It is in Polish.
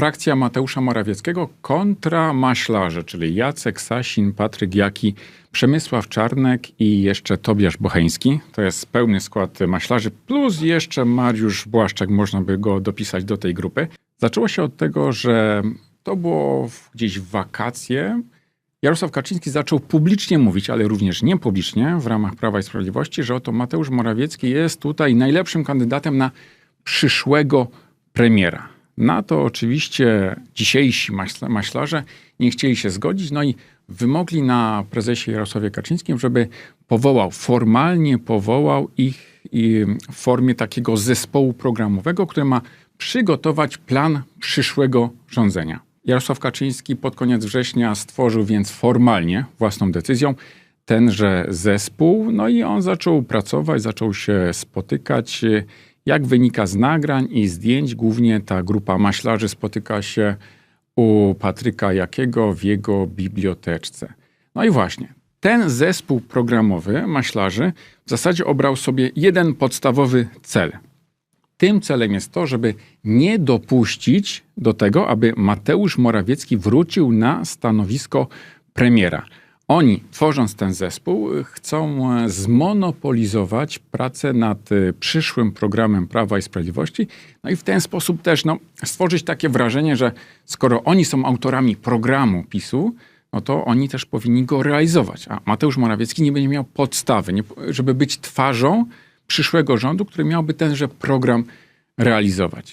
frakcja Mateusza Morawieckiego kontra maślarze, czyli Jacek Sasin, Patryk Jaki, Przemysław Czarnek i jeszcze Tobiasz Bocheński. To jest pełny skład maślarzy, plus jeszcze Mariusz Błaszczak, można by go dopisać do tej grupy. Zaczęło się od tego, że to było gdzieś w wakacje. Jarosław Kaczyński zaczął publicznie mówić, ale również niepublicznie w ramach Prawa i Sprawiedliwości, że oto Mateusz Morawiecki jest tutaj najlepszym kandydatem na przyszłego premiera. Na to oczywiście dzisiejsi maśla- maślarze nie chcieli się zgodzić, no i wymogli na prezesie Jarosławie Kaczyńskim, żeby powołał, formalnie powołał ich w formie takiego zespołu programowego, który ma przygotować plan przyszłego rządzenia. Jarosław Kaczyński pod koniec września stworzył więc formalnie, własną decyzją, tenże zespół, no i on zaczął pracować, zaczął się spotykać. Jak wynika z nagrań i zdjęć, głównie ta grupa maślarzy spotyka się u Patryka Jakiego w jego biblioteczce. No i właśnie, ten zespół programowy maślarzy w zasadzie obrał sobie jeden podstawowy cel. Tym celem jest to, żeby nie dopuścić do tego, aby Mateusz Morawiecki wrócił na stanowisko premiera. Oni, tworząc ten zespół, chcą e, zmonopolizować pracę nad y, przyszłym programem Prawa i Sprawiedliwości, no i w ten sposób też no, stworzyć takie wrażenie, że skoro oni są autorami programu PiSu, no to oni też powinni go realizować. A Mateusz Morawiecki nie będzie miał podstawy, nie, żeby być twarzą przyszłego rządu, który miałby tenże program realizować.